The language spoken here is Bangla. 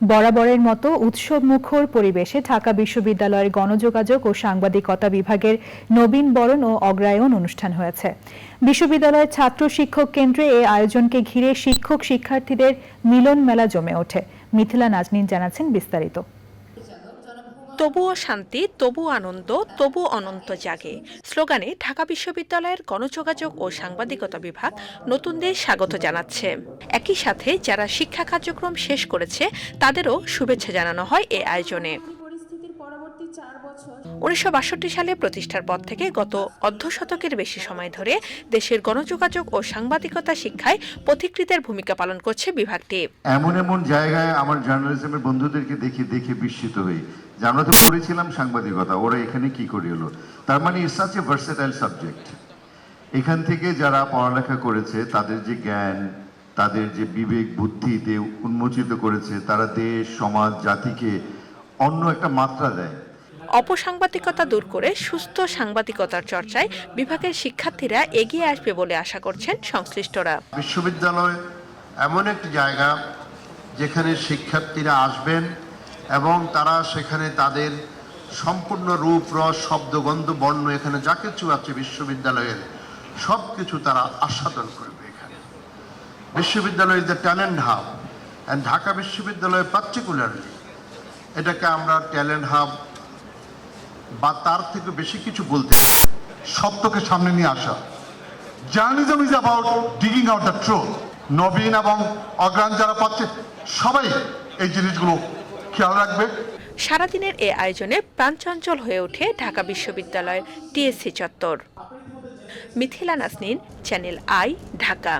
বরাবরের মতো উৎসব মুখর পরিবেশে ঢাকা বিশ্ববিদ্যালয়ের গণযোগাযোগ ও সাংবাদিকতা বিভাগের নবীন বরণ ও অগ্রায়ণ অনুষ্ঠান হয়েছে। বিশ্ববিদ্যালয়ের ছাত্র শিক্ষক কেন্দ্রে এই আয়োজনকে ঘিরে শিক্ষক শিক্ষার্থীদের মিলন মেলা জমে ওঠে। মিথিলা নাজনীন জানাচ্ছেন বিস্তারিত। তবুও শান্তি তবু আনন্দ তবু অনন্ত জাগে। স্লোগানে ঢাকা বিশ্ববিদ্যালয়ের গণযোগাযোগ ও সাংবাদিকতা বিভাগ নতুনদের স্বাগত জানাচ্ছে। একই সাথে যারা শিক্ষা কার্যক্রম শেষ করেছে, তাদেরও শুভেচ্ছা জানানো হয় এ আয়োজনে। উনিশশো বাষট্টি সালে প্রতিষ্ঠার পর থেকে গত অর্ধ শতকের বেশি সময় ধরে দেশের গণযোগাযোগ ও সাংবাদিকতা শিক্ষায় পথিকৃতের ভূমিকা পালন করছে বিভাগটি। এমন এমন জায়গায় আমার জার্নালিজমের বন্ধুদেরকে দেখে দেখে বিস্মিত হই। যে আমরা তো পড়েছিলাম সাংবাদিকতা ওরা এখানে কি করে এলো? তার মানে it's such a versatile subject এখান থেকে যারা পড়ালেখা করেছে তাদের যে জ্ঞান তাদের যে বিবেক বুদ্ধিতে উন্মোচিত করেছে তারা দেশ সমাজ জাতিকে অন্য একটা মাত্রা দেয়। অপসাংবাদিকতা দূর করে সুস্থ সাংবাদিকতার চর্চায় বিভাগের শিক্ষার্থীরা এগিয়ে আসবে বলে আশা করছেন সংশ্লিষ্টরা। বিশ্ববিদ্যালয় এমন একটি জায়গা যেখানে শিক্ষার্থীরা আসবেন এবং তারা সেখানে তাদের সম্পূর্ণ রূপ, রস, শব্দ, গন্ধ, বর্ণ এখানে যা কিছু আছে বিশ্ববিদ্যালয়ের সব কিছু তারা আস্বাদন করবে এখানে। বিশ্ববিদ্যালয় is the talent hub and Dhaka বিশ্ববিদ্যালয় পার্টিকুলারলি এটাকে আমরা ট্যালেন্ট হাব বা তার থেকে বেশি কিছু বলতে সত্যকে সামনে নিয়ে আসা। Journalism is about digging out the truth নবীন এবং অগ্রাণ যারা পাচ্ছে, সবাই এই জিনিসগুলো খেয়াল রাখবে। সারাদিনের এ আয়োজনে প্রাণচঞ্চল হয়ে ওঠে ঢাকা বিশ্ববিদ্যালয়ের টিএসসি চত্বর। Mithila Nasnin, channel I, Dhaka.